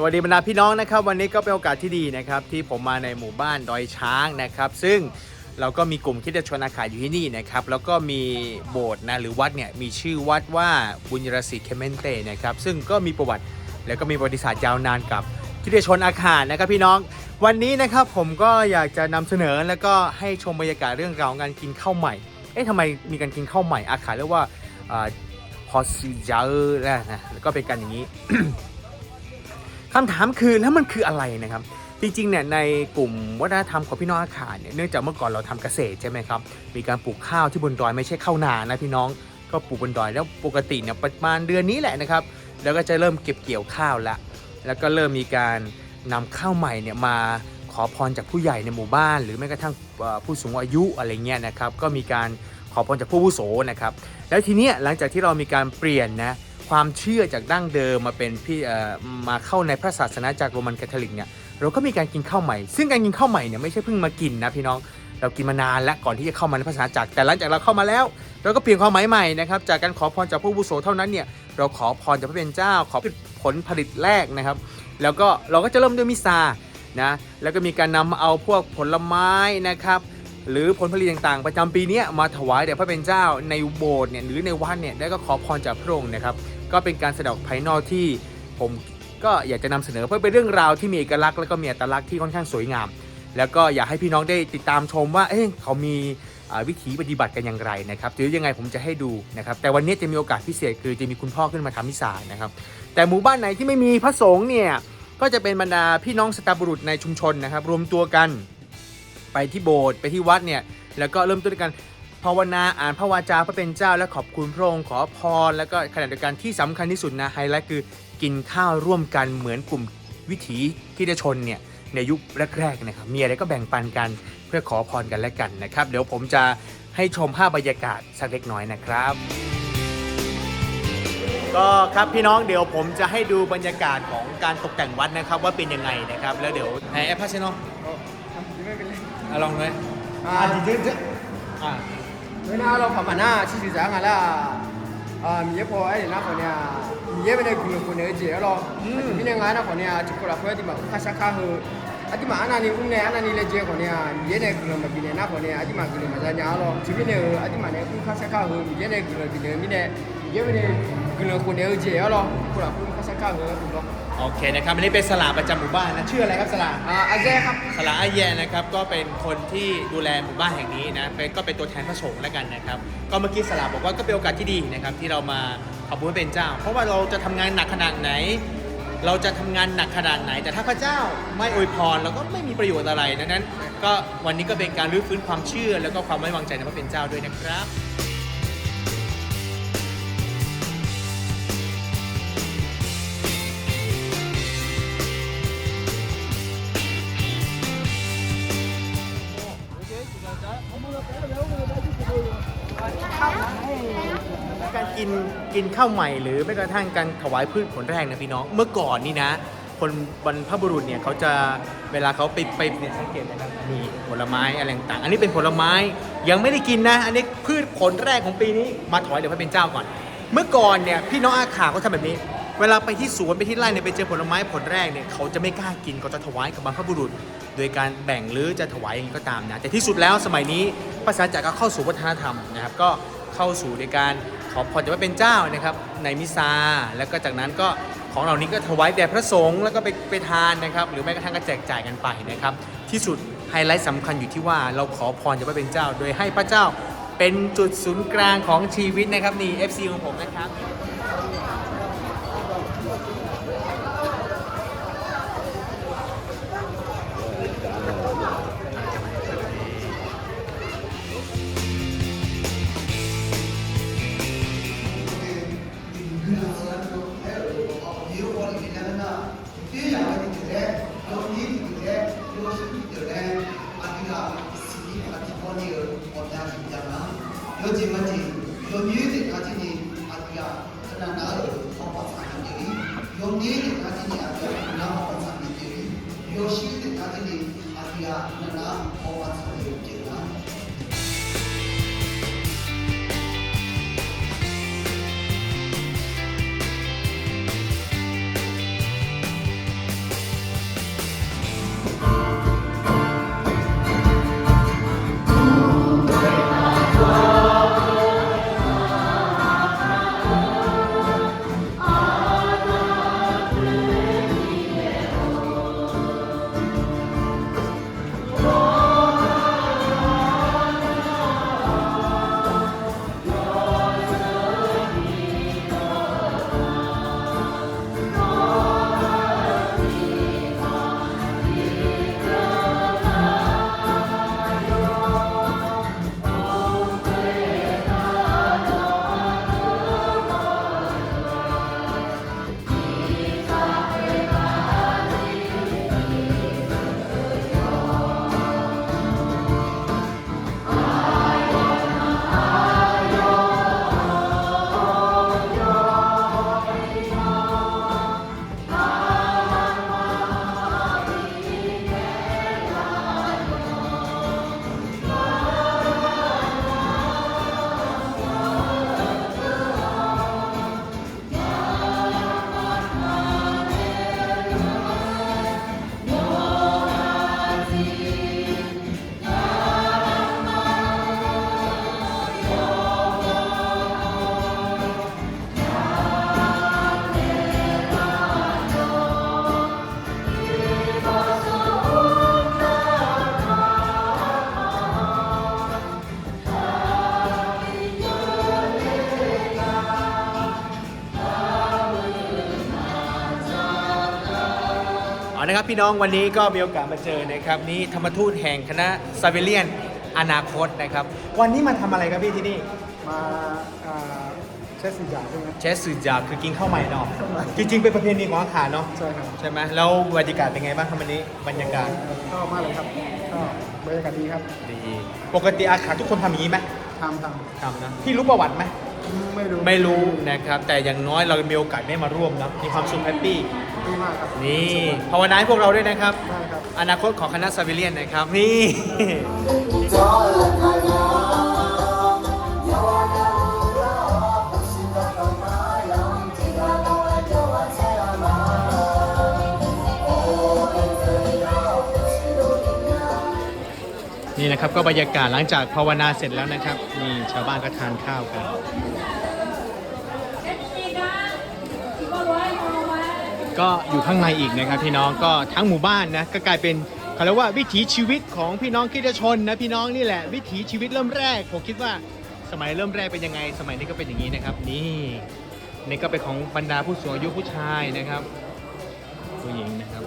สวัสดีบรรดาพี่น้องนะครับ วันนี้ก็เป็นโอกาสที่ดีนะครับ ที่ผมมาในหมู่บ้านดอยช้างนะครับ ซึ่งเราก็มีกลุ่มคิดจะชนอาขาอยู่ที่นี่นะครับ แล้วก็มีโบสถ์นะหรือวัดเนี่ยมีชื่อวัดว่าบุญรศรีเคเมนเตนะครับ ซึ่งก็มีประวัติแล้วก็มีประวัติศาสตร์ยาวนานกับคิดจะชนอาคารนะครับพี่น้องวันนี้นะครับผมก็อยากจะนำเสนอแล้วก็ให้ชมบรรยากาศเรื่องราวงการกินข้าวใหม่เอ๊ะทำไมมีการกินข้าวใหม่อาคารเรียกว่าพอซิจาเออร์นะแล้วก็เป็นการอย่างนี้ คำถามคือแล้วมันคืออะไรนะครับ จริงๆเนี่ยในกลุ่มวัฒนธรรมของพี่น้องอาขาเนี่ยเนื่องจากเมื่อก่อนเราทำเกษตรใช่ไหมครับมีการปลูกข้าวที่บนดอยไม่ใช่ข้าวนานะพี่น้องก็ปลูกบนดอยแล้วปกติเนี่ยประมาณเดือนนี้แหละนะครับ แล้วก็จะเริ่มเก็บเกี่ยวข้าวละแล้วก็เริ่มมีการนำข้าวใหม่เนี่ยมาขอพรจากผู้ใหญ่ในหมู่บ้าน หรือแม้กระทั่งผู้สูงอายุอะไรเงี้ยนะครับก็มีการขอพรจากผู้อาวุโสนะครับแล้วทีเนี้ยหลังจากที่เรามีการเปลี่ยนนะ ความเชื่อจากดั้งเดิมมาเป็นพี่เอ่อมาเข้าในพระศาสนาจากโรมันคาทอลิกเนี่ยเราก็มีการกินข้าวใหม่ ซึ่งการกินข้าวใหม่เนี่ยไม่ใช่เพิ่งมากินนะพี่น้องเรากินมานานแล้วก่อนที่จะเข้ามาในพระศาสนาจักรแต่หลังจากเราเข้ามาแล้ว เราก็เปลี่ยนความหมายใหม่นะครับจากการขอพรจากผู้อาวุโสเท่านั้นเนี่ยเราขอพรจากพระเป็นเจ้า ขอผลผลิตแรกนะครับ แล้วก็เราก็จะเริ่มด้วยมิซานะแล้วก็มีการนำเอาพวกผลไม้นะครับหรือผลผลิตต่างๆ ประจำปีเนี้ยมาถวายแด่พระเป็นเจ้าในโบสถ์เนี่ยหรือในวัดเนี่ยแล้ก็ขอพรจากพระองค์นะครับ ก็เป็นการแสดงออกภายนอกที่ผมก็อยากจะนำเสนอเพื่อเป็นเรื่องราวที่มีเอกลักษณ์แล้วก็มีอัตลักษณ์ที่ค่อนข้างสวยงาม แล้วก็อยากให้พี่น้องได้ติดตามชมว่าเอ๊ะเขามีวิถีปฏิบัติกันอย่างไรนะครับหรือยังไงผมจะให้ดูนะครับแต่วันนี้จะมีโอกาสพิเศษคือจะมีคุณพ่อขึ้นมาทำมิสานะครับแต่หมู่บ้านไหนที่ไม่มีพระสงฆ์เนี่ยก็จะเป็นบรรดาพี่น้องสตาบุรุษในชุมชนนะครับ รวมตัวกันไปที่โบสถ์ไปที่วัดเนี่ยแล้วก็เริ่มต้นด้วยกัน ภาวนาอ่านพระวาจาพระเป็นเจ้าและขอบคุณพระองค์ขอพร แล้วก็ขณะเดียวกันที่สำคัญที่สุดนะไฮไลท์คือกินข้าวร่วมกันเหมือนกลุ่มวิถีที่ได้ชนเนี่ยในยุคแรกๆนะครับมีอะไรก็แบ่งปันกันเพื่อขอพรกันและกันนะครับ เดี๋ยวผมจะให้ชมภาพบรรยากาศสักเล็กน้อยนะครับ ก็ครับพี่น้องเดี๋ยวผมจะให้ดูบรรยากาศของการตกแต่งวัดนะครับว่าเป็นยังไงนะครับ แล้วเดี๋ยวไหนแอปพาเซโนอะลองเลยอ่าอะจริงๆอะเวลาเราผ่านมาหน้าชิชิจังอะล่ะอ่า မင်းအားတော့ဖမနာချီစီစားငါလားအာမြေပေါ်အဲ့ဒီနာခေါ်နေမြေမနဲ့ကူလို့ကိုနေကြည့်အဲ့တော့မင်းငါနာခေါ်နေချစ်ကိုလာဖွဲဒီမှာခါစားခါဟိုအဲ့ဒီမှာအနာနေဦးနဲ့အနာနေလည်းကျဲခေါ်နေမြေနဲ့ကူလို့မပြီးနေနာခေါ်နေအဲ့ဒီမှာကူလို့မစားညာတော့ဒီမင်းနဲ့အဲ့ဒီမှာလည်းခါစားခါဟိုမြေနဲ့ကူလို့ပြီးနေမင်းနဲ့မြေမနဲ့ကူလို့ကိုနေကြည့်အဲ့တော့ကိုလာခါစားခါဟိုတော့ เนี้ยอาทิมากลุ่มมาจะเนี่ยหรอที่มีเนี่ยอาทิมาเนี่ยอุ้งข้าชักข้าหือมีเยอะในกลุ่มแบบนี้มีเนี่ยเยอะไปในกลุ่มคนเนี้ยเจ๋อหรอคนละอุ้งข้าชักข้าหือถูกต้องโอเคนะครับอันนี้เป็นสลาประจำหมู่บ้านนะชื่ออะไรครับสลาอ่าอาเจ้ครับ สลาอาแยนะครับก็เป็นคนที่ดูแลหมู่บ้านแห่งนี้นะเป็นก็เป็นตัวแทนพระสงฆ์แล้วกันนะครับก็เมื่อกี้สลาบอกว่าก็เป็นโอกาสที่ดีนะครับที่เรามาขอบคุณพระเป็นเจ้า เพราะว่าเราจะทำงานหนักขนาดไหน เราจะทำงานหนักขนาดไหน แต่ถ้าพระเจ้าไม่อวยพรเราก็ไม่มีประโยชน์อะไรดังนั้น ก็วันนี้ก็เป็นการรื้อฟื้นความเชื่อ แล้วก็ความไว้วางใจในพระเป็นเจ้าด้วยนะครับ การกินกินข้าวใหม่หรือแม้กระทั่งการถวายพืชผลแรกนะพี่น้องเมื่อก่อนนี่นะ คนบรรพบุรุษเนี่ยเขาจะเวลาเขาไปไปเนี่ยสังเกตนะครับมีผลไม้อะไรต่างอันนี้เป็นผลไม้ยังไม่ได้กินนะ อันนี้พืชผลแรกของปีนี้มาถวายเดี๋ยวพระเป็นเจ้าก่อน เมื่อก่อนเนี่ยพี่น้องอาขาเขาทำแบบนี้เวลาไปที่สวนไปที่ไร่เนี่ยไปเจอผลไม้ผลแรกเนี่ยเขาจะไม่กล้ากินเขาจะถวายกับบรรพบุรุษ โดยการแบ่งหรือจะถวายอย่างนี้ก็ตามนะแต่ที่สุดแล้วสมัยนี้ภาษาจักรก็เข้าสู่วัฒนธรรมนะครับ ก็เข้าสู่ในการขอพรจะว่าเป็นเจ้านะครับ ในมิซาแล้วก็จากนั้นก็ของเหล่านี้ก็ถวายแด่พระสงฆ์แล้วก็ไปไปทานนะครับ หรือแม้กระทั่งก็แจกจ่ายกันไปนะครับ ที่สุดไฮไลท์สำคัญอยู่ที่ว่าเราขอพรจะว่าเป็นเจ้า โดยให้พระเจ้าเป็นจุดศูนย์กลางของชีวิตนะครับนี่ FC ของผมนะครับ వచ్చి యో మ్యూజిక్ అతిని అదిగా నాడు అవపాసానికి యో మ్యూజిక్ అతిని అదిగా నా అవపాసానికి యో షీట్ అతిని అదిగా నా అవపాసానికి พี่น้องวันนี้ก็มีโอกาสมาเจอนะครับนี่ธรรมทูตแห่งคณะซาเวเลียนอนาคตนะครับ วันนี้มาทำอะไรครับพี่ที่นี่ มาอ่าเช็ดสีจ่าใช่ไหม เชสสื่อจาบคือกินข้าวใหม่เนาะข้าวใหม่ จริงๆเป็นประเพณีของอาคารเนาะใช่ครับใช่ไหมแล้วบรรยากาศเป็นไงบ้างครับวันนี้บรรยากาศชอบมากเลยครับก็บรรยากาศดีครับดีปกติอาคารทุกคนทำอย่างนี้ไหมทำททำนะพี่รู้ประวัติไหมำไม่รู้ไม่รู้นะครับแต่อย่างน้อยเรามีโอกาสได้มาร่วมนะมีความสุขแฮปปี้ ดีมากครับนี่ภาวนาให้พวกเราด้วยนะครับ ได้ครับ อนาคตของคณะซาวิเลียนนะครับ นี่ นี่นะครับก็บรรยากาศหลังจากภาวนาเสร็จแล้วนะครับนี่ชาวบ้านก็ทานข้าวกัน ก็อยู่ข้างในอีกนะครับพี่น้องก็ทั้งหมู่บ้านนะก็กลายเป็นเขาเรียกว่าวิถีชีวิตของพี่น้องคริดชนนะพี่น้องนี่แหละวิถีชีวิตเริ่มแรกผมคิดว่าสมัยเริ่มแรกเป็นยังไง สมัยนี้ก็เป็นอย่างนี้นะครับ นี่นี่ก็เป็นของบรรดาผู้สูงอายุผู้ชายนะครับผู้หญิงนะครับ